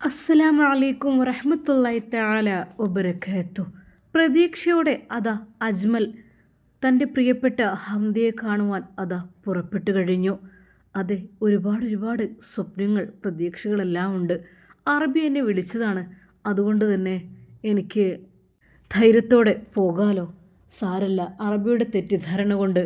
അസ്സലാമു അലൈക്കും വറഹ്മത്തുള്ളാഹി തആല വബറകാതുഹു പ്രതീക്ഷയോടെ അതാ അജ്മൽ തന്റെ പ്രിയപ്പെട്ട ഹംദിയെ കാണുവാൻ അതാ പുറപ്പെട്ടു കഴിഞ്ഞു. അതെ ഒരുപാട് ഒരുപാട് സ്വപ്നങ്ങൾ പ്രതീക്ഷകളെല്ലാം ഉണ്ട്. അറബി എന്നെ വിളിച്ചതാണ്. അതുകൊണ്ട് തന്നെ എനിക്ക് ധൈര്യത്തോടെ പോകാലോ. സാരല്ല അറബിയുടെ തെറ്റിദ്ധാരണ കൊണ്ട്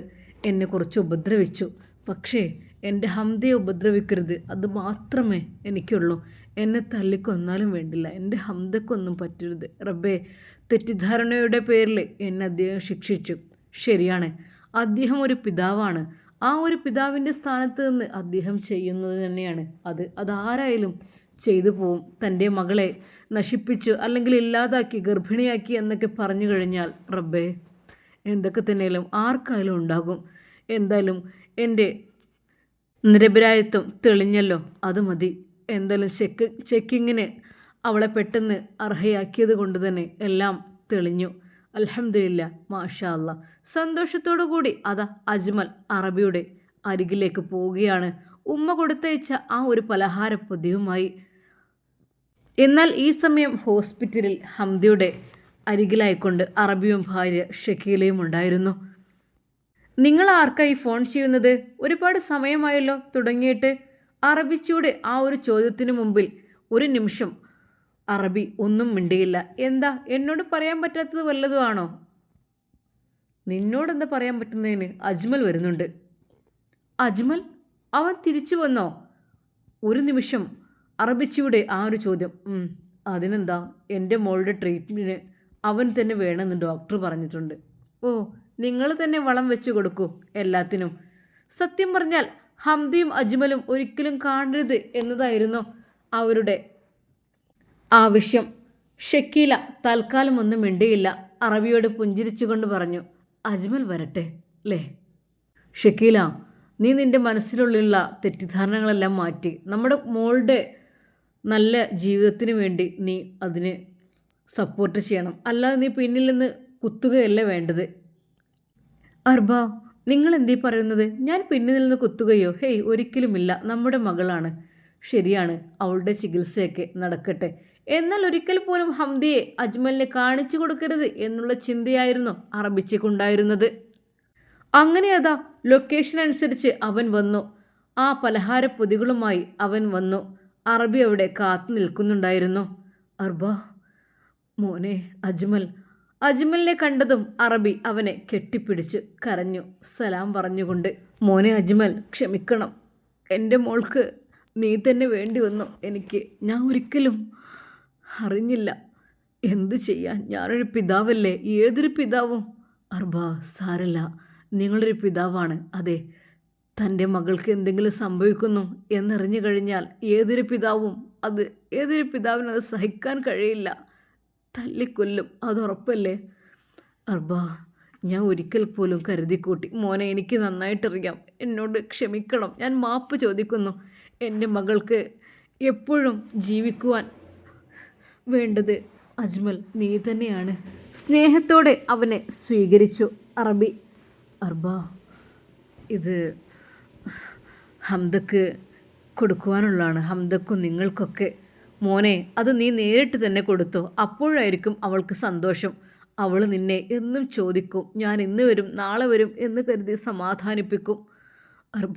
എന്നെ കുറച്ച് ഉപദ്രവിച്ചു. പക്ഷേ എന്റെ ഹംദിയെ ഉപദ്രവിക്കരുത് അത് മാത്രമേ എനിക്കുള്ളൂ. എന്നെ തല്ലിക്കൊന്നാലും വേണ്ടില്ല. എന്റെ ഹംദക്കൊന്നും പറ്റരുത്. റബ്ബേ തെറ്റിദ്ധാരണയുടെ പേരിൽ എന്നെ അദ്ദേഹം ശിക്ഷിച്ചു. ശരിയാണ്. അദ്ദേഹം ഒരു പിതാവാണ്. ആ ഒരു പിതാവിന്റെ സ്ഥാനത്ത് നിന്ന് അദ്ദേഹം ചെയ്യുന്നത് തന്നെയാണ്. അത് അതാരായാലും ചെയ്തു പോവും. തന്റെ മകളെ നശിപ്പിച്ചു അല്ലെങ്കിൽ ഇല്ലാതാക്കി ഗർഭിണിയാക്കി എന്നൊക്കെ പറഞ്ഞു കഴിഞ്ഞാൽ റബ്ബേ എന്തൊക്കെ തന്നെയാലും ആർക്കായാലും ഉണ്ടാകും. എന്തായാലും എന്റെ നിരപരായത്വം തെളിഞ്ഞല്ലോ. അത് മതി. എന്തായാലും ചെക്ക് ചെക്കിങ്ങിന് അവളെ പെട്ടെന്ന് അർഹയാക്കിയത് കൊണ്ട് തന്നെ എല്ലാം തെളിഞ്ഞു. അലഹമില്ല മാഷാ അല്ല സന്തോഷത്തോടു കൂടി അതാ അജ്മൽ അറബിയുടെ അരികിലേക്ക് പോവുകയാണ്. ഉമ്മ കൊടുത്തയച്ച ആ ഒരു പലഹാര പൊതിയുമായി എന്നാൽ ഈ സമയം ഹോസ്പിറ്റലിൽ ഹംദിയുടെ അരികിലായിക്കൊണ്ട് അറബിയും ഭാര്യ ഷക്കീലയും ഉണ്ടായിരുന്നു. നിങ്ങൾ ആർക്കായി ഫോൺ ചെയ്യുന്നത്? ഒരുപാട് സമയമായല്ലോ തുടങ്ങിയിട്ട്. അറബിച്ചൂടെ ആ ഒരു ചോദ്യത്തിന് മുമ്പിൽ ഒരു നിമിഷം. അറബി ഒന്നും മിണ്ടിയില്ല. എന്താ? എന്നോട് പറയാൻ പറ്റാത്തത് വല്ലതുമാണോ നിന്നോടെന്താ പറയാൻ പറ്റുന്നതിന് അജ്മൽ വരുന്നുണ്ട്. അജ്മൽ അവൻ തിരിച്ചു വന്നോ? ഒരു നിമിഷം. അറബിച്ചിയുടെ ആ ഒരു ചോദ്യം. അതിനെന്താ? എന്റെ മോളുടെ ട്രീറ്റ്മെന്റിന് അവൻ തന്നെ വേണമെന്ന് ഡോക്ടർ പറഞ്ഞിട്ടുണ്ട്. ഓ നിങ്ങൾ തന്നെ വളം വെച്ച് കൊടുക്കൂ എല്ലാത്തിനും. സത്യം പറഞ്ഞാൽ ഹംദിയും അജ്മലും ഒരിക്കലും കാണരുത് എന്നതായിരുന്നു അവരുടെ ആവശ്യം. ഷക്കീല തൽക്കാലം ഒന്നും മിണ്ടിയില്ല. അറബിയോട് പുഞ്ചിരിച്ചുകൊണ്ട് പറഞ്ഞു അജ്മൽ വരട്ടെ അല്ലേ ഷക്കീല നീ നിന്റെ മനസ്സിലുള്ള തെറ്റിദ്ധാരണകളെല്ലാം മാറ്റി. നമ്മുടെ മോളുടെ നല്ല ജീവിതത്തിന് വേണ്ടി നീ അതിന് സപ്പോർട്ട് ചെയ്യണം. അല്ലാതെ നീ പിന്നിൽ നിന്ന് കുത്തുകയല്ല വേണ്ടത്? അർബ നിങ്ങൾ എന്തീ പറയുന്നത്? ഞാൻ പിന്നിൽ നിന്ന് കുത്തുകയോ? ഹേയ് ഒരിക്കലുമില്ല. നമ്മുടെ മകളാണ്. ശരിയാണ് അവളുടെ ചികിത്സയൊക്കെ നടക്കട്ടെ. എന്നാൽ ഒരിക്കൽ പോലും ഹംദിയെ അജ്മലിനെ കാണിച്ചു കൊടുക്കരുത് എന്നുള്ള ചിന്തയായിരുന്നു അറബിച്ചക്കുണ്ടായിരുന്നത്. അങ്ങനെ അതാ ലൊക്കേഷൻ അനുസരിച്ച് അവൻ വന്നു. ആ പലഹാര പൊതികളുമായി അവൻ വന്നു. അറബി അവിടെ കാത്തു നിൽക്കുന്നുണ്ടായിരുന്നു. അർബ മോനെ അജ്മൽ അജ്മലിനെ കണ്ടതും അറബി അവനെ കെട്ടിപ്പിടിച്ച് കരഞ്ഞു. സലാം പറഞ്ഞുകൊണ്ട് മോനെ അജ്മൽ ക്ഷമിക്കണം. എന്റെ മോൾക്ക് നീ തന്നെ വേണ്ടി വന്നു. എനിക്ക് ഞാൻ ഒരിക്കലും അറിഞ്ഞില്ല. എന്ത് ചെയ്യാൻ? ഞാനൊരു പിതാവല്ലേ? ഏതൊരു പിതാവും? അർബ സാരല്ല. നിങ്ങളൊരു പിതാവാണ്. അതെ തന്റെ മകൾക്ക് എന്തെങ്കിലും സംഭവിക്കുന്നു എന്നറിഞ്ഞു കഴിഞ്ഞാൽ ഏതൊരു പിതാവും അത് ഏതൊരു പിതാവിനും അത് സഹിക്കാൻ കഴിയില്ല. തല്ലിക്കൊല്ലും. അതുറപ്പല്ലേ? അർബ ഞാൻ ഒരിക്കൽ പോലും കരുതിക്കൂട്ടി. മോനെ എനിക്ക് നന്നായിട്ടറിയാം. എന്നോട് ക്ഷമിക്കണം. ഞാൻ മാപ്പ് ചോദിക്കുന്നു. എന്റെ മകൾക്ക് എപ്പോഴും ജീവിക്കുവാൻ വേണ്ടത് അജ്മൽ. നീ തന്നെയാണ്. സ്നേഹത്തോടെ അവനെ സ്വീകരിച്ചു. അറബി അർബ ഇത് ഹംദക്ക് കൊടുക്കുവാനുള്ളതാണ്. ഹംദക്കും നിങ്ങൾക്കൊക്കെ മോനെ അത് നീ നേരിട്ട് തന്നെ കൊടുത്തു. അപ്പോഴായിരിക്കും അവൾക്ക് സന്തോഷം. അവൾ നിന്നെ എന്നും ചോദിക്കും. ഞാൻ ഇന്ന് വരും നാളെ വരും എന്ന് കരുതി സമാധാനിപ്പിക്കും. അർബ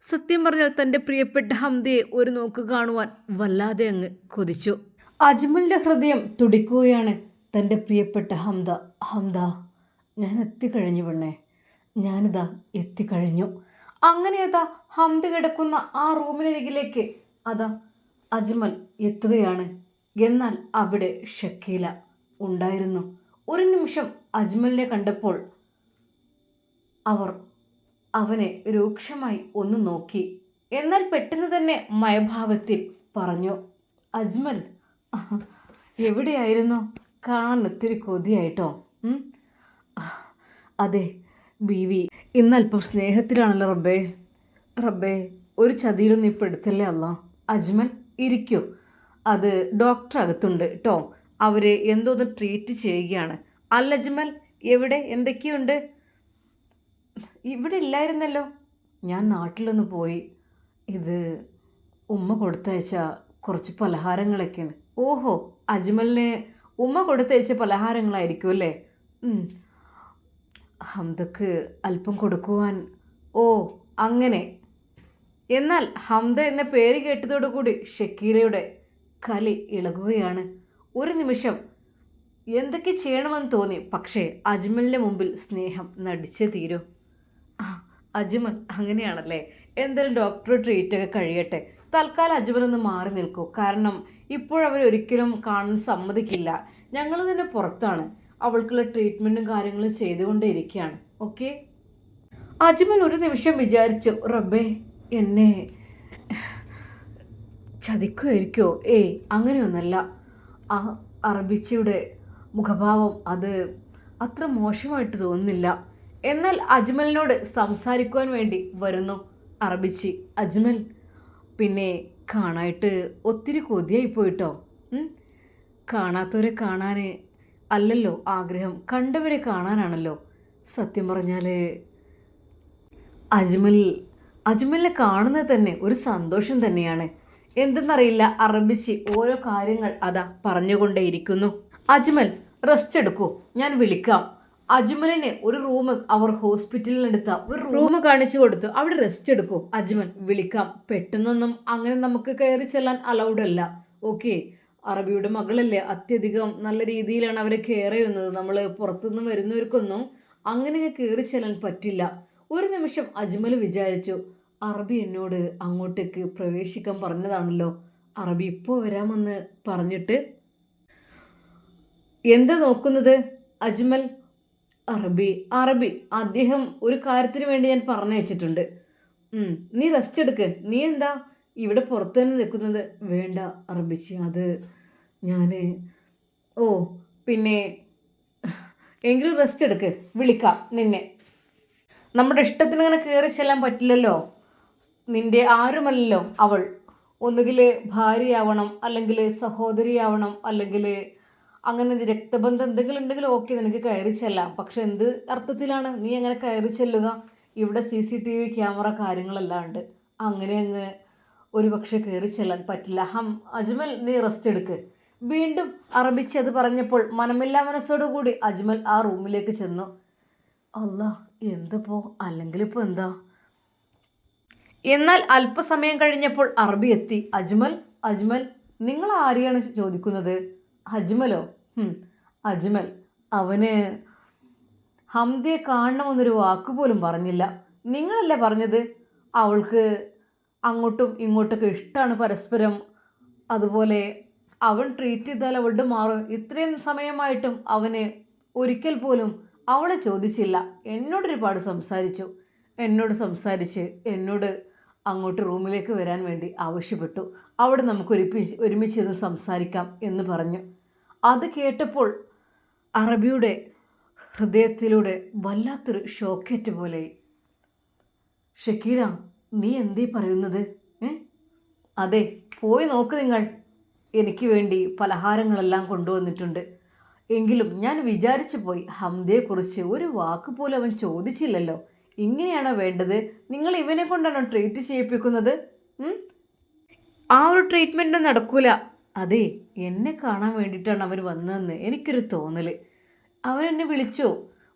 സത്യം പറഞ്ഞാൽ തന്റെ പ്രിയപ്പെട്ട ഹംദിയെ ഒരു നോക്ക് കാണുവാൻ വല്ലാതെ അങ്ങ് കൊതിച്ചു. അജ്മലിന്റെ ഹൃദയം തുടിക്കുകയാണ് തന്റെ പ്രിയപ്പെട്ട ഹംദ. ഹംദ ഞാൻ എത്തിക്കഴിഞ്ഞു പെണ്ണേ. ഞാനിതാ എത്തിക്കഴിഞ്ഞു. അങ്ങനെ അതാ ഹംദ കിടക്കുന്ന ആ റൂമിനരികിലേക്ക്. അതാ അജ്മൽ. എത്തുകയാണ്. എന്നാൽ അവിടെ ഷക്കീല ഉണ്ടായിരുന്നു. ഒരു നിമിഷം അജ്മലിനെ കണ്ടപ്പോൾ അവർ അവനെ രൂക്ഷമായി ഒന്ന് നോക്കി. എന്നാൽ പെട്ടെന്ന് തന്നെ മയഭാവത്തിൽ പറഞ്ഞു അജ്മൽ എവിടെയായിരുന്നു? കാണാൻ ഒത്തിരി കൊതിയായിട്ടോ? അതെ ബീവി ഇന്നല്പം സ്നേഹത്തിലാണല്ലോ റബ്ബേ. റബ്ബേ ഒരു ചതിയിലും നീ പെടുത്തല്ലേ അല്ല അജ്മൽ ഇരിക്കൂ. അത് ഡോക്ടർ അകത്തുണ്ട് കേട്ടോ അവർ എന്തോന്ന് ട്രീറ്റ് ചെയ്യുകയാണ്. അല്ല അജ്മൽ എവിടെ? എന്തൊക്കെയുണ്ട്? ഇവിടെ ഇല്ലായിരുന്നല്ലോ. ഞാൻ നാട്ടിലൊന്ന് പോയി. ഇത് ഉമ്മ കൊടുത്തയച്ച കുറച്ച് പലഹാരങ്ങളൊക്കെയാണ്. ഓഹോ അജ്മലിന് ഉമ്മ കൊടുത്തയച്ച പലഹാരങ്ങളായിരിക്കും അല്ലേ. ഹംദക്ക് അല്പം കൊടുക്കുവാൻ. ഓ അങ്ങനെ. എന്നാൽ ഹംദ എന്ന പേര് കേട്ടതോടുകൂടി ഷക്കീലയുടെ കലി ഇളകുകയാണ്. ഒരു നിമിഷം എന്തൊക്കെ ചെയ്യണമെന്ന് തോന്നി. പക്ഷേ അജ്മലിന്റെ മുമ്പിൽ സ്നേഹം നടിച്ചേ തീരൂ. അജ്മൽ അങ്ങനെയാണല്ലേ? എന്തായാലും ഡോക്ടർ ട്രീറ്റൊക്കെ കഴിയട്ടെ. തൽക്കാലം അജ്മൽ ഒന്ന് മാറി നിൽക്കൂ. കാരണം ഇപ്പോഴവർ ഒരിക്കലും കാണാൻ സമ്മതിക്കില്ല. ഞങ്ങൾ തന്നെ പുറത്താണ്. അവൾക്കുള്ള ട്രീറ്റ്മെന്റും കാര്യങ്ങളും ചെയ്തുകൊണ്ടേയിരിക്കുകയാണ്. ഓക്കെ അജ്മൽ ഒരു നിമിഷം വിചാരിച്ചു റബ്ബേ എന്നെ ചതിക്കുമായിരിക്കോ? ഏയ് അങ്ങനെയൊന്നല്ല. ആ അറബിച്ചയുടെ മുഖഭാവം അത് അത്ര മോശമായിട്ട് തോന്നുന്നില്ല. എന്നാൽ അജ്മലിനോട് സംസാരിക്കുവാൻ വേണ്ടി വരുന്നു അറബിച്ചി. അജ്മൽ പിന്നെ കാണായിട്ട് ഒത്തിരി കൊതിയായി പോയിട്ടോ? കാണാത്തവരെ കാണാൻ അല്ലല്ലോ ആഗ്രഹം. കണ്ടവരെ കാണാനാണല്ലോ. സത്യം പറഞ്ഞാൽ അജ്മൽ അജ്മലിനെ കാണുന്നത് തന്നെ ഒരു സന്തോഷം തന്നെയാണ്. എന്തെന്നറിയില്ല അറബിച്ച് ഓരോ കാര്യങ്ങൾ അതാ പറഞ്ഞുകൊണ്ടേയിരിക്കുന്നു. അജ്മൽ റെസ്റ്റ് എടുക്കൂ ഞാൻ വിളിക്കാം. അജ്മലിന് ഒരു റൂം അവർ ഹോസ്പിറ്റലിൽ എടുത്ത ഒരു റൂം കാണിച്ചു കൊടുത്തു. അവിടെ റെസ്റ്റ് എടുക്കൂ. അജ്മൽ വിളിക്കാം. പെട്ടെന്നൊന്നും അങ്ങനെ നമുക്ക് കയറി ചെല്ലാൻ അലൗഡ് അല്ല. ഓക്കെ അറബിയുടെ മകളല്ലേ? അത്യധികം നല്ല രീതിയിലാണ് അവരെ കെയർ ചെയ്യുന്നത്. നമ്മൾ പുറത്തുനിന്ന് വരുന്നവർക്കൊന്നും അങ്ങനെ കയറി ചെല്ലാൻ പറ്റില്ല. ഒരു നിമിഷം അജ്മൽ വിചാരിച്ചു അറബി എന്നോട് അങ്ങോട്ടേക്ക് പ്രവേശിക്കാൻ പറഞ്ഞതാണല്ലോ. അറബി ഇപ്പോൾ വരാമെന്ന് പറഞ്ഞിട്ട്? എന്താ നോക്കുന്നത്? അജ്മൽ? അറബി അറബി. അദ്ദേഹം ഒരു കാര്യത്തിന് വേണ്ടി ഞാൻ പറഞ്ഞു വെച്ചിട്ടുണ്ട്. നീ റെസ്റ്റ് എടുക്ക്. നീ എന്താ ഇവിടെ പുറത്ത് തന്നെ നിൽക്കുന്നത്? വേണ്ട അറബിച്ചി അത് ഞാൻ ഓ പിന്നെ എങ്കിലും റെസ്റ്റ് എടുക്ക്. വിളിക്കാം നിന്നെ. നമ്മുടെ ഇഷ്ടത്തിന് ഇങ്ങനെ കയറി ചെല്ലാൻ പറ്റില്ലല്ലോ? നിന്റെ ആരുമല്ലോ അവൾ. ഒന്നുകിൽ ഭാര്യയാവണം അല്ലെങ്കിൽ സഹോദരിയാവണം അല്ലെങ്കിൽ അങ്ങനെ രക്തബന്ധം എന്തെങ്കിലും ഉണ്ടെങ്കിൽ ഓക്കെ നിനക്ക് കയറി ചെല്ലാം. പക്ഷെ എന്ത് അർത്ഥത്തിലാണ് നീ അങ്ങനെ കയറി ചെല്ലുക? ഇവിടെ C C T V camera കാര്യങ്ങളെല്ലാം ഉണ്ട്. അങ്ങനെ അങ്ങ് ഒരു പക്ഷേ കയറി ചെല്ലാൻ പറ്റില്ല. ഹം അജ്മൽ നീ റെസ്റ്റ് എടുക്ക്. വീണ്ടും അറബിച്ച് അത് പറഞ്ഞപ്പോൾ മനമില്ലാ മനസ്സോടുകൂടി അജ്മൽ ആ റൂമിലേക്ക് ചെന്നു. അല്ല എന്തപ്പോ അല്ലെങ്കിൽ ഇപ്പോൾ എന്താ? എന്നാൽ അല്പസമയം കഴിഞ്ഞപ്പോൾ അറബി എത്തി. അജ്മൽ അജ്മൽ നിങ്ങൾ ആരെയാണ് ചോദിക്കുന്നത്? അജ്മലോ? അജ്മൽ. അവന് ഹംദയെ കാണണമെന്നൊരു വാക്കുപോലും പറഞ്ഞില്ല. നിങ്ങളല്ലേ പറഞ്ഞത്? അവൾക്ക് അങ്ങോട്ടും ഇങ്ങോട്ടൊക്കെ ഇഷ്ടമാണ് പരസ്പരം. അതുപോലെ അവൻ ട്രീറ്റ് ചെയ്താൽ അവളുടെ മാറും. ഇത്രയും സമയമായിട്ടും അവന് ഒരിക്കൽ പോലും അവളെ ചോദിച്ചില്ല. എന്നോടൊരുപാട് സംസാരിച്ചു. എന്നോട് സംസാരിച്ച് എന്നോട് അങ്ങോട്ട് റൂമിലേക്ക് വരാൻ വേണ്ടി ആവശ്യപ്പെട്ടു. അവിടെ നമുക്ക് ഒരുമിച്ച് ഒരുമിച്ചിരുന്ന് സംസാരിക്കാം എന്ന് പറഞ്ഞു. അത് കേട്ടപ്പോൾ അറബിയുടെ ഹൃദയത്തിലൂടെ വല്ലാത്തൊരു ഷോക്കേറ്റ് പോലെ ഷക്കീല നീ എന്തേ പറയുന്നത്? അതെ പോയി നോക്ക് നിങ്ങൾ. എനിക്ക് വേണ്ടി പലഹാരങ്ങളെല്ലാം കൊണ്ടുവന്നിട്ടുണ്ട്. എങ്കിലും ഞാൻ വിചാരിച്ചു പോയി ഹംദയെക്കുറിച്ച് ഒരു വാക്ക് പോലും അവൻ ചോദിച്ചില്ലല്ലോ. ഇങ്ങനെയാണോ വേണ്ടത്? നിങ്ങൾ ഇവനെ കൊണ്ടാണോ ട്രീറ്റ് ചെയ്യിപ്പിക്കുന്നത്? ആ ഒരു ട്രീറ്റ്മെന്റ് നടക്കൂല. അതെ എന്നെ കാണാൻ വേണ്ടിയിട്ടാണ് അവർ വന്നതെന്ന് എനിക്കൊരു തോന്നൽ അവരെന്നെ വിളിച്ചു?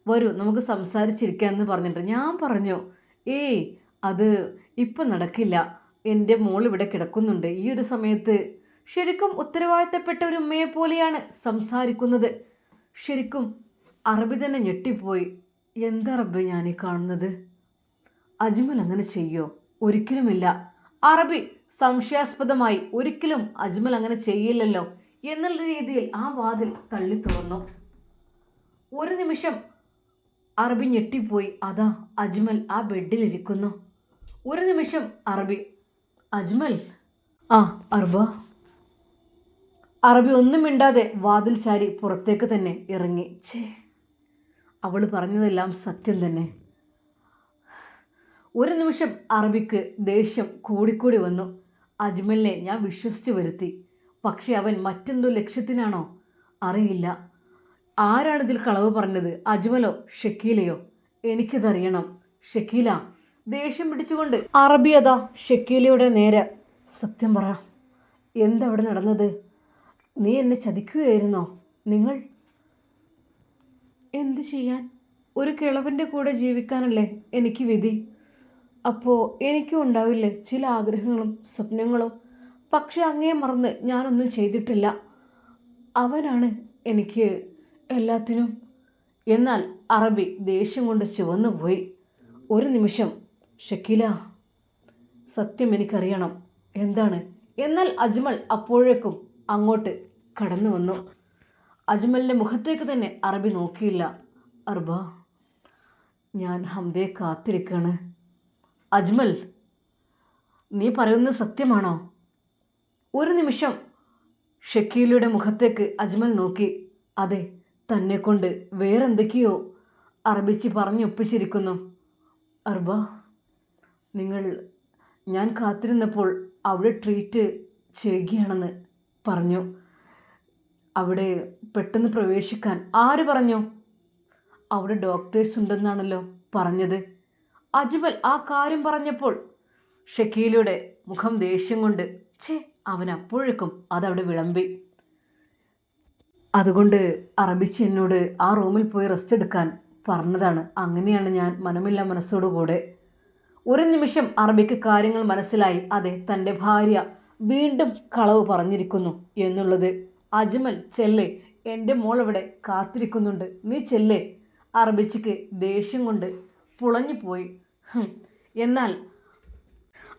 വരൂ നമുക്ക് സംസാരിച്ചിരിക്കാമെന്ന് പറഞ്ഞിട്ട് ഞാൻ പറഞ്ഞു ഏയ് അത് ഇപ്പം നടക്കില്ല. എന്റെ മോൾ ഇവിടെ കിടക്കുന്നുണ്ട് ഈ ഒരു സമയത്ത്. ശരിക്കും ഉത്തരവാദിത്തപ്പെട്ട ഒരു ഉമ്മയെ പോലെയാണ് സംസാരിക്കുന്നത്. ശരിക്കും അറബി തന്നെ ഞെട്ടിപ്പോയി. എന്താ റബ്ബ് ഞാൻ ഈ കാണുന്നത്? അജ്മൽ അങ്ങനെ ചെയ്യോ? ഒരിക്കലുമില്ല. അറബി സംശയാസ്പദമായി ഒരിക്കലും അജ്മൽ അങ്ങനെ ചെയ്യില്ലല്ലോ എന്നുള്ള രീതിയിൽ ആ വാതിൽ തള്ളി തുറന്നു. ഒരു നിമിഷം അറബി ഞെട്ടിപ്പോയി. അതാ അജ്മൽ ആ ബെഡിലിരിക്കുന്നു. ഒരു നിമിഷം അറബി അജ്മൽ? ആ അർബ അറബി ഒന്നും മിണ്ടാതെ വാതിൽ ചാരി പുറത്തേക്ക് തന്നെ ഇറങ്ങി. ഛേ. അവൾ പറഞ്ഞതെല്ലാം സത്യം തന്നെ. ഒരു നിമിഷം അറബിക്ക് ദേഷ്യം കൂടിക്കൂടി വന്നു. അജ്മലിനെ ഞാൻ വിശ്വസിച്ച് വരുത്തി. പക്ഷേ അവൻ മറ്റെന്തോ ലക്ഷ്യത്തിനാണോ? അറിയില്ല. ആരാണിതിൽ കളവ് പറഞ്ഞത്? അജ്മലോ ഷക്കീലയോ? എനിക്കതറിയണം. ഷക്കീല ദേഷ്യം പിടിച്ചുകൊണ്ട്. അറബി അതാ ഷക്കീലയുടെ നേരെ. സത്യം പറ എന്തവിടെ നടന്നത്? നീ എന്നെ ചതിക്കുകയായിരുന്നോ? നിങ്ങൾ എന്ത് ചെയ്യാൻ? ഒരു കിളവിന്റെ കൂടെ ജീവിക്കാനല്ലേ എനിക്ക് വിധി. അപ്പോൾ എനിക്കും ഉണ്ടാവില്ലേ ചില ആഗ്രഹങ്ങളും സ്വപ്നങ്ങളും. പക്ഷെ അങ്ങേ മറന്ന് ഞാനൊന്നും ചെയ്തിട്ടില്ല. അവനാണ് എനിക്ക് എല്ലാത്തിനും. എന്നാൽ അറബി ദേഷ്യം കൊണ്ട് ചുവന്നു പോയി. ഒരു നിമിഷം ഷക്കീല സത്യം എനിക്കറിയണം. എന്താണ്? എന്നാൽ അജ്മൽ അപ്പോഴേക്കും അങ്ങോട്ട് കടന്നു വന്നു. അജ്മലിന്റെ മുഖത്തേക്ക് തന്നെ അറബി നോക്കിയില്ല. അർബ ഞാൻ ഹംദയെ കാത്തിരിക്കാണ്. അജ്മൽ നീ പറയുന്നത് സത്യമാണോ? ഒരു നിമിഷം ഷക്കീലയുടെ മുഖത്തേക്ക് അജ്മൽ നോക്കി. അതെ തന്നെ കൊണ്ട് വേറെന്തൊക്കെയോ അറബിച്ച് പറഞ്ഞൊപ്പിച്ചിരിക്കുന്നു. അർബ നിങ്ങൾ ഞാൻ കാത്തിരുന്നപ്പോൾ അവിടെ ട്രീറ്റ് ചെയ്യുകയാണെന്ന് പറഞ്ഞു. അവിടെ പെട്ടെന്ന് പ്രവേശിക്കാൻ ആര് പറഞ്ഞു? അവിടെ ഡോക്ടേഴ്സ് ഉണ്ടെന്നാണല്ലോ പറഞ്ഞത്. അജ്മൽ ആ കാര്യം പറഞ്ഞപ്പോൾ ഷക്കീലയുടെ മുഖം ദേഷ്യം കൊണ്ട് ഛേ അവൻ അപ്പോഴേക്കും അതവിടെ വിളമ്പി. അതുകൊണ്ട് അറബിച്ച് എന്നോട് ആ റൂമിൽ പോയി റെസ്റ്റ് എടുക്കാൻ പറഞ്ഞതാണ്. അങ്ങനെയാണ് ഞാൻ മനമില്ല മനസ്സോടുകൂടെ ഒരു നിമിഷം അറബിക്ക് കാര്യങ്ങൾ മനസ്സിലായി. അതെ തന്റെ ഭാര്യ വീണ്ടും കളവ് പറഞ്ഞിരിക്കുന്നു എന്നുള്ളത്. അജ്മൽ ചെല്ലേ എന്റെ മോൾ ഇവിടെ കാത്തിരിക്കുന്നുണ്ട്. നീ ചെല്ലേ? അറബിച്ചിക്ക് ദേഷ്യം കൊണ്ട് പുളഞ്ഞു പോയി എന്നാൽ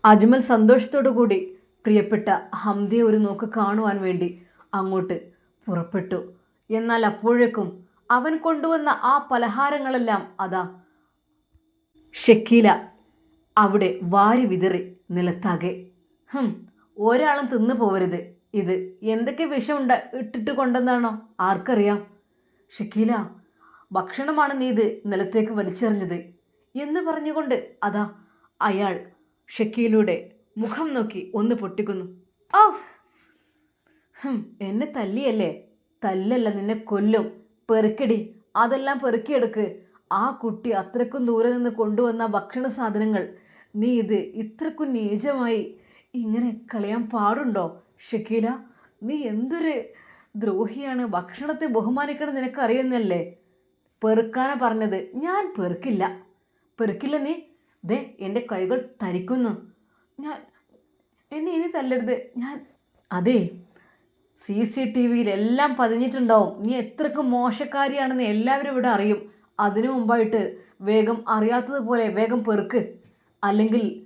അജ്മൽ സന്തോഷത്തോടു കൂടി പ്രിയപ്പെട്ട ഹംദയെ ഒരു നോക്ക് കാണുവാൻ വേണ്ടി അങ്ങോട്ട് പുറപ്പെട്ടു. എന്നാൽ അപ്പോഴേക്കും അവൻ കൊണ്ടുവന്ന ആ പലഹാരങ്ങളെല്ലാം അതാ. ഷക്കീല അവിടെ വാരി വിതറി നിലത്താകെ. ഒരാളും തിന്നു പോവരുത് ഇത് എന്തൊക്കെ വിഷമുണ്ട ഇട്ടിട്ട് കൊണ്ടെന്നാണോ? ആർക്കറിയാം. ഷക്കീല ഭക്ഷണമാണ് നീ ഇത് നിലത്തേക്ക് വലിച്ചെറിഞ്ഞത് എന്ന് പറഞ്ഞുകൊണ്ട് അതാ അയാൾ ഷക്കീലയുടെ മുഖം നോക്കി ഒന്ന് പൊട്ടിക്കുന്നു. ഓ എന്നെ തല്ലിയല്ലേ? തല്ലല്ല നിന്നെ കൊല്ലും. പെറുക്കിടി അതെല്ലാം പെറുക്കിയെടുക്ക്. ആ കുട്ടി അത്രക്കും ദൂരെ നിന്ന് കൊണ്ടുവന്ന ഭക്ഷണ സാധനങ്ങൾ നീ ഇത് ഇത്രക്കും നീചമായി ഇങ്ങനെ കളയാൻ പാടുണ്ടോ? ഷക്കീല നീ എന്തൊരു ദ്രോഹിയാണ്. ഭക്ഷണത്തെ ബഹുമാനിക്കണം നിനക്കറിയുന്നല്ലേ? പെറുക്കാനാ പറഞ്ഞത്. ഞാൻ പെറുക്കില്ല. പെറുക്കില്ല നീ. ദേ എന്റെ കൈകൾ തരിക്കുന്നു. ഞാൻ എന്നെ ഇനി തല്ലരുത്. ഞാൻ അതെ സി സി ടി വിയിലെല്ലാം പതിഞ്ഞിട്ടുണ്ടാവും. നീ എത്രക്ക് മോശക്കാരിയാണെന്ന് എല്ലാവരും ഇവിടെ അറിയും. അതിനു മുമ്പായിട്ട് വേഗം അറിയാത്തതുപോലെ വേഗം പെറുക്ക്. അല്ലെങ്കിൽ.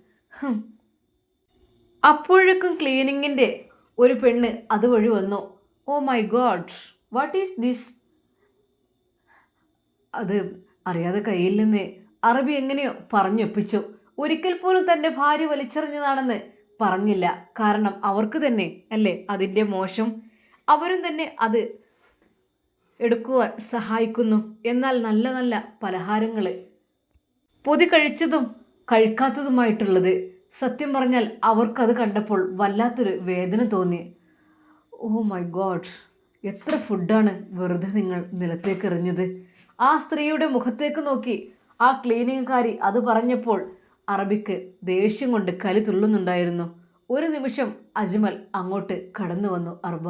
അപ്പോഴേക്കും ക്ലീനിങ്ങിന്റെ ഒരു പെണ്ണ് അതുവഴി വന്നു. ഓ my god what is this അത് അറിയാതെ കയ്യിൽ നിന്ന് അറബി എങ്ങനെയോ പറഞ്ഞൊപ്പിച്ചു. ഒരിക്കൽ പോലും തന്റെ ഭാര്യ വലിച്ചെറിഞ്ഞതാണെന്ന് പറഞ്ഞില്ല. കാരണം അവർക്ക് തന്നെ അല്ലേ അതിന്റെ മോശം? അവരും തന്നെ അത് എടുക്കുവാൻ സഹായിക്കുന്നു. എന്നാൽ നല്ല നല്ല പലഹാരങ്ങൾ പൊതി കഴിച്ചതും കഴിക്കാത്തതുമായിട്ടുള്ളത് സത്യം പറഞ്ഞാൽ അവർക്കത് കണ്ടപ്പോൾ വല്ലാത്തൊരു വേദന തോന്നി. ഓ മൈ ഗോഡ് എത്ര ഫുഡാണ് വെറുതെ നിങ്ങൾ നിലത്തേക്ക് എറിഞ്ഞത്? ആ സ്ത്രീയുടെ മുഖത്തേക്ക് നോക്കി ആ ക്ലീനിങ്ങുകാരി അത് പറഞ്ഞപ്പോൾ അറബിക്ക് ദേഷ്യം കൊണ്ട് കലി തുള്ളുന്നുണ്ടായിരുന്നു. ഒരു നിമിഷം അജ്മൽ അങ്ങോട്ട് കടന്നു വന്നു. അർബ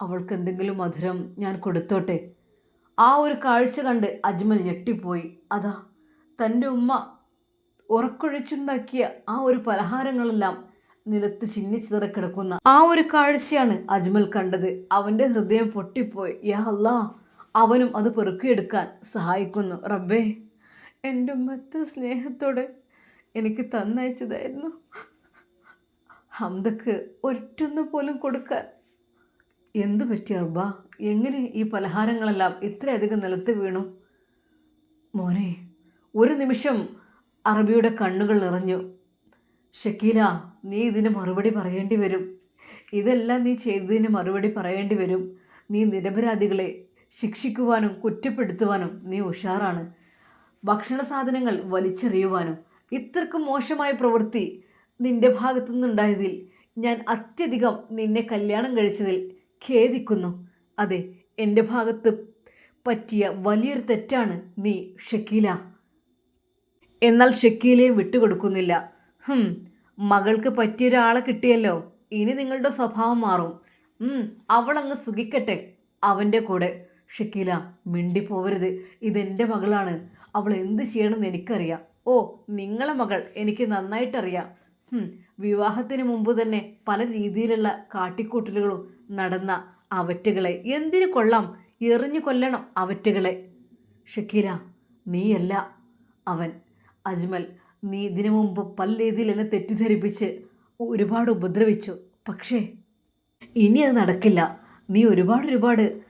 അവൾക്ക് എന്തെങ്കിലും മധുരം ഞാൻ കൊടുത്തോട്ടെ? ആ ഒരു കാഴ്ച കണ്ട് അജ്മൽ ഞെട്ടിപ്പോയി. അതാ തന്റെ ഉമ്മ ഉറക്കൊഴിച്ചുണ്ടാക്കിയ ആ ഒരു പലഹാരങ്ങളെല്ലാം നിലത്ത് ചിന്നിച്ചിതറി കിടക്കുന്ന ആ ഒരു കാഴ്ചയാണ് അജ്മൽ കണ്ടത്. അവന്റെ ഹൃദയം പൊട്ടിപ്പോയി. യാ അല്ലാ അവനും അത് പെറുക്കിയെടുക്കാൻ സഹായിക്കുന്നു. റബ്ബേ എന്റെ ഉമ്മത്തെ സ്നേഹത്തോടെ എനിക്ക് തന്നയച്ചതായിരുന്നു. ഹംദക്ക് ഒറ്റൊന്ന് പോലും കൊടുക്കാൻ എന്തു പറ്റി അർബ? എങ്ങനെ ഈ പലഹാരങ്ങളെല്ലാം ഇത്രയധികം നിലത്ത് വീണു? മോനെ ഒരു നിമിഷം അറബിയുടെ കണ്ണുകൾ നിറഞ്ഞു. ഷക്കീല നീ ഇതിന് മറുപടി പറയേണ്ടി വരും. ഇതെല്ലാം നീ ചെയ്തതിന് മറുപടി പറയേണ്ടി വരും. നീ നിരപരാധികളെ ശിക്ഷിക്കുവാനും കുറ്റപ്പെടുത്തുവാനും നീ ഉഷാറാണ്. ഭക്ഷണ സാധനങ്ങൾ വലിച്ചെറിയുവാനും ഇത്രക്കും മോശമായ പ്രവൃത്തി നിന്റെ ഭാഗത്തു നിന്നുണ്ടായതിൽ ഞാൻ അത്യധികം നിന്നെ കല്യാണം കഴിച്ചതിൽ ഖേദിക്കുന്നു. അതെ എന്റെ ഭാഗത്ത് പറ്റിയ വലിയൊരു തെറ്റാണ് നീ ഷക്കീല. എന്നാൽ ഷക്കീലയും വിട്ടുകൊടുക്കുന്നില്ല. ഹും മകൾക്ക് പറ്റിയൊരാളെ കിട്ടിയല്ലോ. ഇനി നിങ്ങളുടെ സ്വഭാവം മാറും. അവളങ്ങ് സുഖിക്കട്ടെ. അവന്റെ കൂടെ. ഷക്കീല മിണ്ടിപ്പോവരുത്. ഇതെന്റെ മകളാണ്. അവൾ എന്ത് ചെയ്യണമെന്ന് എനിക്കറിയാം. ഓ നിങ്ങളെ മകൾ. എനിക്ക് നന്നായിട്ടറിയാം. വിവാഹത്തിന് മുമ്പ് തന്നെ പല രീതിയിലുള്ള കാട്ടിക്കൂട്ടലുകളും നടന്ന അവറ്റുകളെ. എന്തിനു കൊള്ളാം? എറിഞ്ഞു കൊല്ലണം അവറ്റുകളെ. ഷക്കീല നീയല്ല അവൻ. അജ്മൽ നീ ഇതിനു മുമ്പ് പല രീതിയിൽ എന്നെ തെറ്റിദ്ധരിപ്പിച്ച് ഒരുപാട് ഉപദ്രവിച്ചു. പക്ഷേ ഇനി അത് നടക്കില്ല. നീ ഒരുപാട് ഒരുപാട്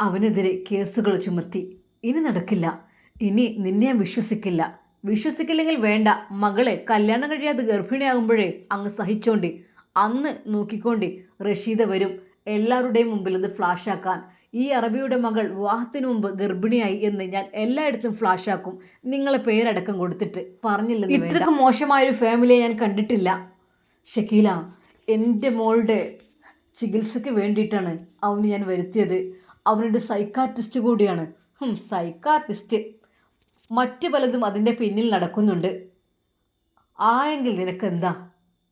അവനെതിരെ കേസുകൾ ചുമത്തി. ഇനി നടക്കില്ല. ഇനി നിന്നെ ഞാൻ വിശ്വസിക്കില്ല. വിശ്വസിക്കില്ലെങ്കിൽ വേണ്ട. മകളെ കല്യാണം കഴിയാതെ ഗർഭിണിയാകുമ്പോഴേ അങ്ങ് സഹിച്ചോണ്ടി. അന്ന് നോക്കിക്കോണ്ടി റഷീദ വരും. എല്ലാവരുടെയും മുമ്പിൽ അത് ഫ്ലാഷാക്കാൻ ഈ അറബിയുടെ മകൾ വിവാഹത്തിന് മുമ്പ് ഗർഭിണിയായി എന്ന് ഞാൻ എല്ലായിടത്തും ഫ്ലാഷ് ആക്കും. നിങ്ങളെ പേരടക്കം കൊടുത്തിട്ട് പറഞ്ഞില്ല മോശമായ ഒരു ഫാമിലിയെ ഞാൻ കണ്ടിട്ടില്ല. ഷക്കീല എന്റെ മോളുടെ ചികിത്സയ്ക്ക് വേണ്ടിയിട്ടാണ് അവന് ഞാൻ വരുത്തിയത്. അവനൊരു സൈക്കാട്രിസ്റ്റ് കൂടിയാണ്. സൈക്കാട്രിസ്റ്റ് മറ്റു പലതും അതിന്റെ പിന്നിൽ നടക്കുന്നുണ്ട്. ആയെങ്കിൽ നിനക്കെന്താ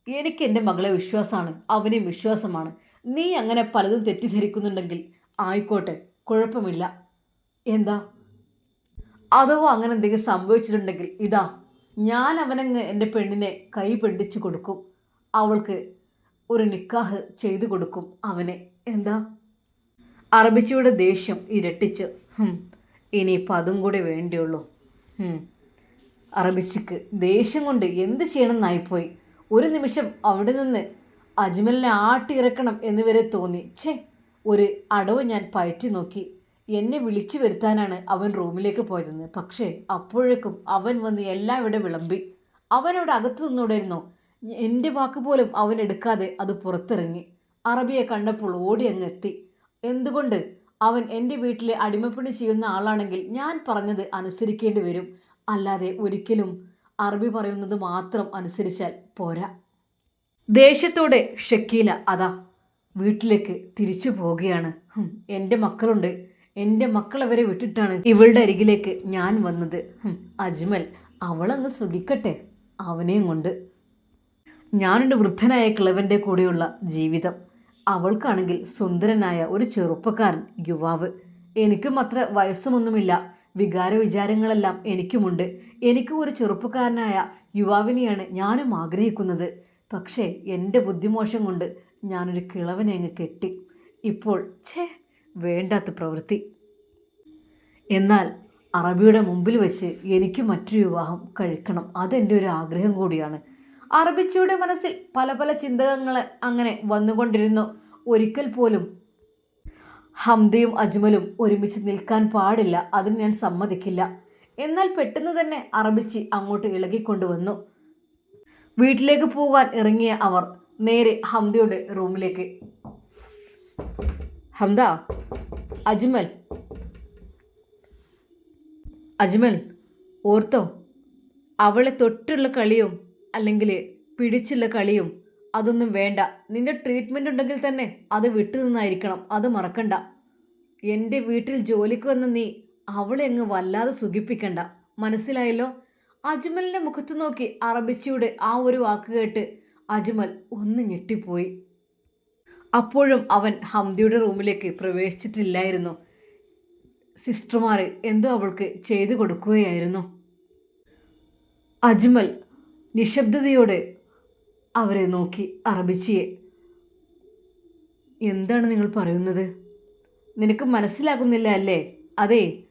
എനിക്ക് എന്റെ മകളെ വിശ്വാസമാണ് അവനെയും വിശ്വാസമാണ്. നീ അങ്ങനെ പലതും തെറ്റിദ്ധരിക്കുന്നുണ്ടെങ്കിൽ ആയിക്കോട്ടെ കുഴപ്പമില്ല. എന്താ? അഥവാ അങ്ങനെ എന്തെങ്കിലും സംഭവിച്ചിട്ടുണ്ടെങ്കിൽ ഇതാ ഞാൻ അവനങ്ങ് എന്റെ പെണ്ണിനെ കൈ പെണ്ണിച്ചു കൊടുക്കും. അവൾക്ക് ഒരു നിക്കാഹ് ചെയ്തു കൊടുക്കും അവനെ. എന്താ? അറബിച്ചയുടെ ദേഷ്യം ഇരട്ടിച്ച്. ഇനി അതും കൂടെ വേണ്ടിയുള്ളൂ. അറബിച്ചക്ക് ദേഷ്യം കൊണ്ട് എന്ത് ചെയ്യണമെന്നായിപ്പോയി. ഒരു നിമിഷം അവിടെ നിന്ന് അജ്മലിനെ ആട്ടിയിറക്കണം എന്ന് വരെ തോന്നി. ഛേ ഒരു അടവ് ഞാൻ പയറ്റി നോക്കി. എന്നെ വിളിച്ചു വരുത്താനാണ് അവൻ റൂമിലേക്ക് പോയതെന്ന് പക്ഷേ അപ്പോഴേക്കും അവൻ വന്ന് എല്ലാം ഇവിടെ വിളമ്പി. അവനവിടെ അകത്ത് നിന്നോടായിരുന്നോ. എന്റെ വാക്ക് പോലും അവൻ എടുക്കാതെ അത് പുറത്തിറങ്ങി. അറബിയെ കണ്ടപ്പോൾ ഓടി അങ്ങ് എത്തി. എന്തുകൊണ്ട്? അവൻ എന്റെ വീട്ടിലെ അടിമപ്പണി ചെയ്യുന്ന ആളാണെങ്കിൽ ഞാൻ പറഞ്ഞത് അനുസരിക്കേണ്ടി വരും. അല്ലാതെ ഒരിക്കലും അറബി പറയുന്നത് മാത്രം അനുസരിച്ചാൽ പോരാ. ദേഷ്യത്തോടെ ഷക്കീല അതാ വീട്ടിലേക്ക് തിരിച്ചു പോവുകയാണ്. എന്റെ മക്കളുണ്ട്. എന്റെ മക്കളവരെ വിട്ടിട്ടാണ് ഇവളുടെ അരികിലേക്ക് ഞാൻ വന്നത്. അജ്മൽ അവളങ്ങ് സുഖിക്കട്ടെ. അവനെയും കൊണ്ട്. ഞാനൊരു വൃദ്ധനായ കിളവന്റെ കൂടെയുള്ള ജീവിതം. അവൾക്കാണെങ്കിൽ സുന്ദരനായ ഒരു ചെറുപ്പക്കാരൻ യുവാവ്. എനിക്കും അത്ര വയസ്സുമൊന്നുമില്ല വികാര വിചാരങ്ങളെല്ലാം എനിക്കുമുണ്ട്. എനിക്കും ഒരു ചെറുപ്പക്കാരനായ യുവാവിനെയാണ് ഞാനും ആഗ്രഹിക്കുന്നത്. പക്ഷേ എന്റെ ബുദ്ധിമോശം കൊണ്ട് ഞാനൊരു കിളവനെ അങ്ങ് കെട്ടി. ഇപ്പോൾ ഛേ വേണ്ടാത്ത പ്രവൃത്തി. എന്നാൽ അറബിയുടെ മുമ്പിൽ വെച്ച് എനിക്ക് മറ്റൊരു വിവാഹം കഴിക്കണം. അതെന്റെ ഒരു ആഗ്രഹം കൂടിയാണ്. അറബിച്ചയുടെ മനസ്സിൽ പല പല ചിന്തകങ്ങൾ അങ്ങനെ വന്നുകൊണ്ടിരുന്നു. ഒരിക്കൽ പോലും ഹംദയും അജ്മലും ഒരുമിച്ച് നിൽക്കാൻ പാടില്ല. അതിന് ഞാൻ സമ്മതിക്കില്ല. എന്നാൽ പെട്ടെന്ന് തന്നെ അറബിച്ചി അങ്ങോട്ട് ഇളകിക്കൊണ്ടുവന്നു. വീട്ടിലേക്ക് പോകാൻ ഇറങ്ങിയ അവർ നേരെ ഹംദയുടെ റൂമിലേക്ക്. ഹംദ അജ്മൽ. അജ്മൽ ഓർത്തോ? അവളെ തൊട്ടുള്ള കളിയും അല്ലെങ്കിൽ പിടിച്ചുള്ള കളിയും അതൊന്നും വേണ്ട. നിന്റെ ട്രീറ്റ്മെന്റ് ഉണ്ടെങ്കിൽ തന്നെ അത് വിട്ടു നിന്നായിരിക്കണം. അത് മറക്കണ്ട. എന്റെ വീട്ടിൽ ജോലിക്ക് വന്ന നീ അവളെ അങ്ങ് വല്ലാതെ സുഖിപ്പിക്കണ്ട. മനസ്സിലായല്ലോ? അജ്മലിന്റെ മുഖത്ത് നോക്കി അറബിച്ചിയുടെ ആ ഒരു വാക്ക് കേട്ട് അജ്മൽ ഒന്ന് ഞെട്ടിപ്പോയി. അപ്പോഴും അവൻ ഹംദിയുടെ റൂമിലേക്ക് പ്രവേശിച്ചിട്ടില്ലായിരുന്നു. സിസ്റ്റർമാർ എന്തോ അവൾക്ക് ചെയ്തു കൊടുക്കുകയായിരുന്നു. അജ്മൽ നിശബ്ദതയോടെ അവരെ നോക്കി അറബിച്ചിയെ. എന്താണ് നിങ്ങൾ പറയുന്നത്? നിനക്ക് മനസ്സിലാകുന്നില്ല അല്ലേ? അതെ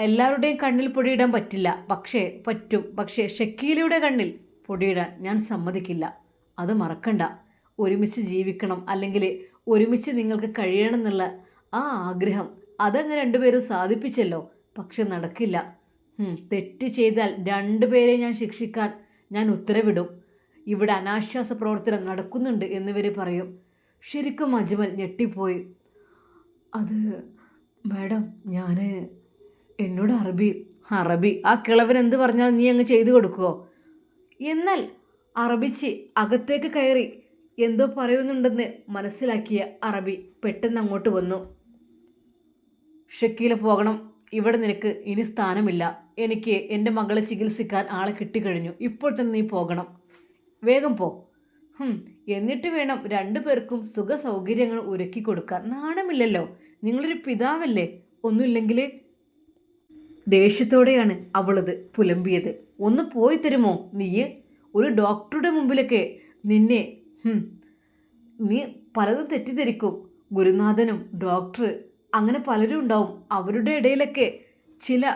എല്ലാവരുടെയും കണ്ണിൽ പൊടിയിടാൻ പറ്റില്ല. പക്ഷേ പറ്റും. പക്ഷേ ഷക്കീലയുടെ കണ്ണിൽ പൊടിയിടാൻ ഞാൻ സമ്മതിക്കില്ല. അത് മറക്കണ്ട. ഒരുമിച്ച് ജീവിക്കണം അല്ലെങ്കിൽ ഒരുമിച്ച് നിങ്ങൾക്ക് കഴിയണം എന്നുള്ള ആ ആഗ്രഹം അതങ്ങ് രണ്ടുപേരും സാധിപ്പിച്ചല്ലോ. പക്ഷെ നടക്കില്ല. തെറ്റ് ചെയ്താൽ രണ്ടുപേരെ ഞാൻ ശിക്ഷിക്കാൻ ഞാൻ ഉത്തരവിടും. ഇവിടെ അനാശ്വാസ പ്രവർത്തനം നടക്കുന്നുണ്ട് എന്നിവർ പറയും. ശരിക്കും അജ്മൽ ഞെട്ടിപ്പോയി. അത് മാഡം ഞാൻ എന്നോട് അറബി. അറബി? ആ കിളവൻ എന്ത് പറഞ്ഞാൽ നീ അങ്ങ് ചെയ്തു കൊടുക്കുമോ എന്നാൽ അറബിച്ച് അകത്തേക്ക് കയറി എന്തോ പറയുന്നുണ്ടെന്ന് മനസ്സിലാക്കിയ അറബി പെട്ടെന്ന് അങ്ങോട്ട് വന്നു. ഷക്കീല പോകണം ഇവിടെ നിനക്ക് ഇനി സ്ഥാനമില്ല. എനിക്ക് എന്റെ മകളെ ചികിത്സിക്കാൻ ആളെ കിട്ടിക്കഴിഞ്ഞു ഇപ്പോൾ തന്നെ നീ പോകണം. വേഗം പോ. എന്നിട്ട് വേണം രണ്ടു പേർക്കും സുഖ സൗകര്യങ്ങൾ ഒരുക്കി കൊടുക്കാൻ. നാണമില്ലല്ലോ നിങ്ങളൊരു പിതാവല്ലേ? ഒന്നുമില്ലെങ്കിൽ ദേഷ്യത്തോടെയാണ് അവളത് പുലമ്പിയത്. ഒന്ന് പോയി തരുമോ നീ ഒരു ഡോക്ടറുടെ മുമ്പിലൊക്കെ നിന്നെ നീ പലതും തെറ്റിദ്ധരിക്കും. ഗുരുനാഥനും ഡോക്ടർ അങ്ങനെ പലരും ഉണ്ടാവും. അവരുടെ ഇടയിലൊക്കെ ചില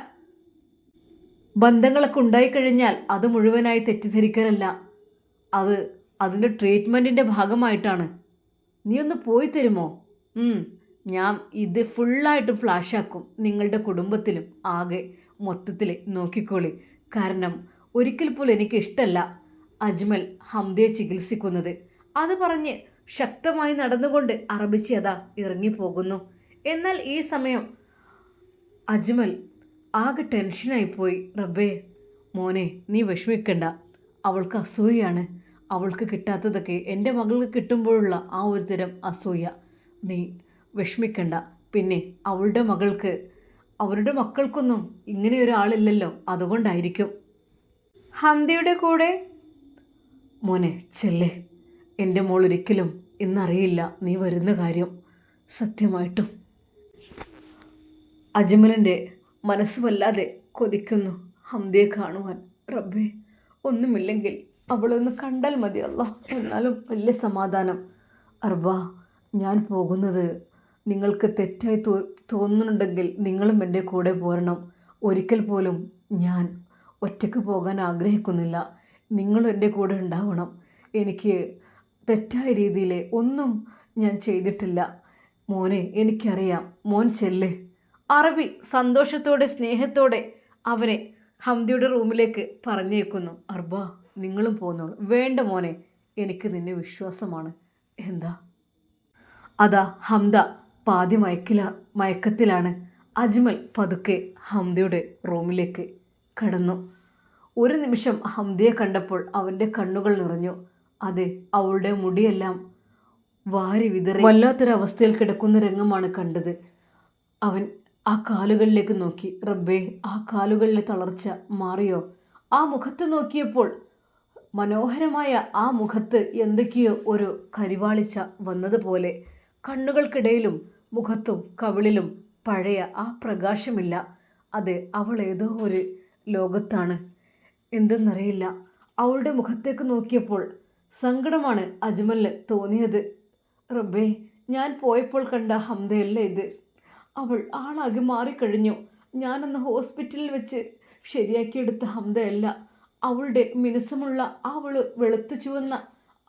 ബന്ധങ്ങളൊക്കെ ഉണ്ടായിക്കഴിഞ്ഞാൽ അത് മുഴുവനായി തെറ്റിദ്ധരിക്കലല്ല. അത് അതിന്റെ ട്രീറ്റ്മെന്റിന്റെ ഭാഗമായിട്ടാണ്. നീ ഒന്ന് പോയി തരുമോ? ഞാൻ ഇത് ഫുള്ളായിട്ട് ഫ്ലാഷാക്കും നിങ്ങളുടെ കുടുംബത്തിലും ആകെ മൊത്തത്തിൽ നോക്കിക്കോളി. കാരണം ഒരിക്കൽ പോലും എനിക്ക് ഇഷ്ടമല്ല അജ്മൽ ഹംദയെ ചികിത്സിക്കുന്നത്. അത് പറഞ്ഞ് ശക്തമായി നടന്നുകൊണ്ട് അറബിച്ചി അതാ ഇറങ്ങിപ്പോകുന്നു. എന്നാൽ ഈ സമയം അജ്മൽ ആകെ ടെൻഷനായിപ്പോയി റബ്ബേ മോനെ നീ വിഷമിക്കണ്ട. അവൾക്ക് അസൂയയാണ്. അവൾക്ക് കിട്ടാത്തതൊക്കെ എന്റെ മകൾക്ക് കിട്ടുമ്പോഴുള്ള ആ ഒരു തരം അസൂയ. നീ വിഷമിക്കണ്ട. പിന്നെ അവളുടെ മകൾക്ക് അവരുടെ മക്കൾക്കൊന്നും ഇങ്ങനെ ഒരാളില്ലല്ലോ അതുകൊണ്ടായിരിക്കും. ഹന്തയുടെ കൂടെ മോനെ ചെല്ലേ. എന്റെ മോൾ ഒരിക്കലും ഇന്നറിയില്ല നീ വരുന്ന കാര്യം. സത്യമായിട്ടും. അജ്മലിന്റെ മനസ്സ് വല്ലാതെ കൊതിക്കുന്നു. ഹംദയെ കാണുവാൻ. റബ്ബേ ഒന്നുമില്ലെങ്കിൽ അവളൊന്ന് കണ്ടാൽ മതിയല്ല. എന്നാലും വലിയ സമാധാനം. അർബ ഞാൻ പോകുന്നത് നിങ്ങൾക്ക് തെറ്റായി തോ തോന്നുന്നുണ്ടെങ്കിൽ നിങ്ങളും എന്റെ കൂടെ പോരണം. ഒരിക്കൽ പോലും ഞാൻ ഒറ്റയ്ക്ക് പോകാൻ ആഗ്രഹിക്കുന്നില്ല. നിങ്ങളും എന്റെ കൂടെ ഉണ്ടാവണം. എനിക്ക് തെറ്റായ രീതിയിൽ ഒന്നും ഞാൻ ചെയ്തിട്ടില്ല. മോനെ എനിക്കറിയാം. മോൻ ചെല്ല്. അറബി സന്തോഷത്തോടെ സ്നേഹത്തോടെ അവനെ ഹംദിയുടെ റൂമിലേക്ക് പറഞ്ഞേക്കുന്നു. അർബ നിങ്ങളും പോന്നോളൂ. വേണ്ട മോനെ എനിക്ക് നിന്നെ വിശ്വാസമാണ്. എന്താ? അതാ ഹംദ പാതി മയക്കില മയക്കത്തിലാണ്. അജ്മൽ പതുക്കെ ഹംദയുടെ റൂമിലേക്ക് കടന്നു. ഒരു നിമിഷം ഹംദിയെ കണ്ടപ്പോൾ അവന്റെ കണ്ണുകൾ നിറഞ്ഞു. അതെ അവളുടെ മുടിയെല്ലാം വാരി വിതറി വല്ലാത്തൊരവസ്ഥയിൽ കിടക്കുന്ന രംഗമാണ് കണ്ടത്. അവൻ ആ കാലുകളിലേക്ക് നോക്കി. റബ്ബേ ആ കാലുകളിലെ തളർച്ച മാറിയോ? ആ മുഖത്ത് നോക്കിയപ്പോൾ മനോഹരമായ ആ മുഖത്ത് എന്തൊക്കെയോ ഒരു കരിവാളിച്ച വന്നതുപോലെ. കണ്ണുകൾക്കിടയിലും മുഖത്തും കവിളിലും പഴയ ആ പ്രകാശമില്ല. അതെ അവൾ ഏതോ ഒരു ലോകത്താണ്. എന്തെന്നറിയില്ല. അവളുടെ മുഖത്തേക്ക് നോക്കിയപ്പോൾ സങ്കടമാണ് അജ്മലിന് തോന്നിയത്. റബ്ബേ ഞാൻ പോയപ്പോൾ കണ്ട ഹംദയല്ല ഇത്. അവൾ ആളാകെ മാറിക്കഴിഞ്ഞു. ഞാനന്ന് ഹോസ്പിറ്റലിൽ വെച്ച് ശരിയാക്കിയെടുത്ത ഹംദയല്ല. അവളുടെ മിനുസമുള്ള അവൾ വെളുത്തു ചുവന്ന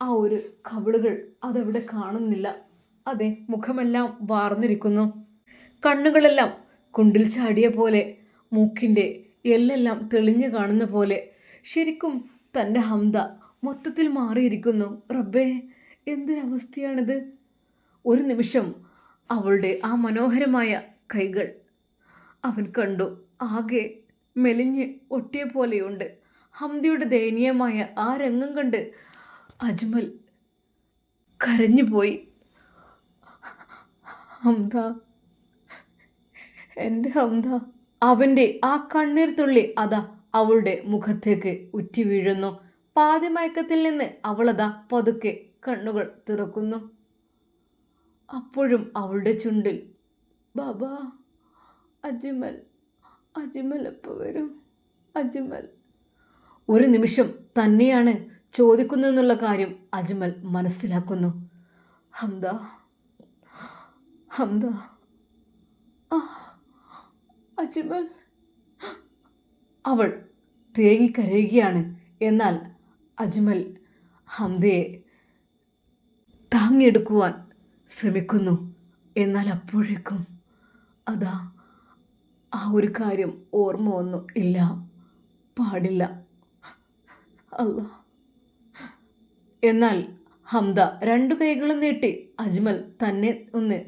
ആ ഒരു കവിളുകൾ അതവിടെ കാണുന്നില്ല. അതെ മുഖമെല്ലാം വാർന്നിരിക്കുന്നു. കണ്ണുകളെല്ലാം കുണ്ടിൽ ചാടിയ പോലെ മൂക്കിന്റെ എല്ലെല്ലാം തെളിഞ്ഞു കാണുന്ന പോലെ ശരിക്കും തന്റെ ഹംദ മൊത്തത്തിൽ മാറിയിരിക്കുന്നു. റബ്ബേ എന്തൊരവസ്ഥയാണിത്? ഒരു നിമിഷം അവളുടെ ആ മനോഹരമായ കൈകൾ അവൻ കണ്ടു. ആകെ മെലിഞ്ഞ് ഒട്ടിയ പോലെയുണ്ട്. ഹംദിയുടെ ദയനീയമായ ആ രംഗം കണ്ട് അജ്മൽ കരഞ്ഞുപോയി ഹംദ എന്റെ ഹംദ. അവന്റെ ആ കണ്ണീർ തുള്ളി അതാ അവളുടെ മുഖത്തേക്ക് ഉറ്റി വീഴുന്നു. പാതിമയക്കത്തിൽ നിന്ന് അവളതാ പതുക്കെ കണ്ണുകൾ തുറക്കുന്നു. അപ്പോഴും അവളുടെ ചുണ്ടിൽ ബാബ അജ്മൽ അജ്മൽ എപ്പോൾ വരും? അജ്മൽ. ഒരു നിമിഷം തന്നെയാണ് ചോദിക്കുന്നതെന്നുള്ള കാര്യം അജ്മൽ മനസ്സിലാക്കുന്നു. ഹംദ ഹംദ അജ്മൽ അവൾ തേങ്ങിക്കരയുകയാണ് എന്നാൽ അജ്മൽ ഹംദയെ താങ്ങിയെടുക്കുവാൻ ശ്രമിക്കുന്നു. എന്നാൽ അപ്പോഴേക്കും അതാ ആ ഒരു കാര്യം ഓർമ്മ വന്നു. ഇല്ല പാടില്ല. അല്ല എന്നാൽ ഹംദ രണ്ടു കൈകളും നീട്ടി അജ്മൽ തന്നെ ഒന്ന്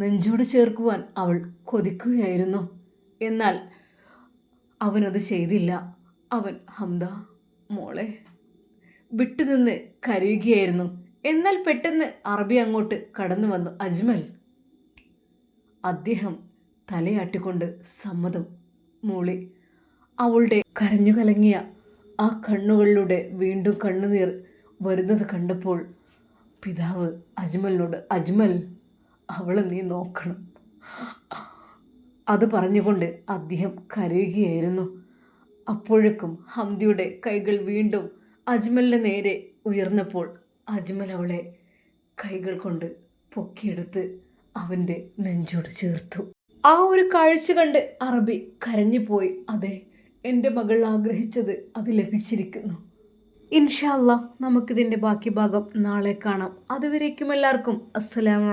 നെഞ്ചോട് ചേർക്കുവാൻ അവൾ കൊതിക്കുകയായിരുന്നു. എന്നാൽ അവനത് ചെയ്തില്ല. അവൻ ഹംദ മോളെ വിട്ടുനിന്ന് കരയുകയായിരുന്നു. എന്നാൽ പെട്ടെന്ന് അറബി അങ്ങോട്ട് കടന്നു വന്നു. അജ്മൽ. അദ്ദേഹം തലയാട്ടിക്കൊണ്ട് സമ്മതം. മൂളി അവളുടെ കരഞ്ഞു കലങ്ങിയ ആ കണ്ണുകളിലൂടെ വീണ്ടും കണ്ണുനീർ വരുന്നത് കണ്ടപ്പോൾ പിതാവ് അജ്മലിനോട് അജ്മൽ അവളെ നീ നോക്കണം. അത് പറഞ്ഞുകൊണ്ട് അദ്ദേഹം കരയുകയായിരുന്നു. അപ്പോഴേക്കും ഹംദിയുടെ കൈകൾ വീണ്ടും അജ്മലിന് നേരെ ഉയർന്നപ്പോൾ അജ്മൽ അവളെ കൈകൾ കൊണ്ട് പൊക്കിയെടുത്ത് അവന്റെ നെഞ്ചോട് ചേർത്തു. ആ ഒരു കാഴ്ച കണ്ട് അറബി കരഞ്ഞുപോയി. അതെ എന്റെ മകൾ ആഗ്രഹിച്ചത് അത് ലഭിച്ചിരിക്കുന്നു. ഇൻഷാല്ല നമുക്കിതിന്റെ ബാക്കി ഭാഗം നാളെ കാണാം. അതുവരേക്കും എല്ലാവർക്കും അസ്സലാമു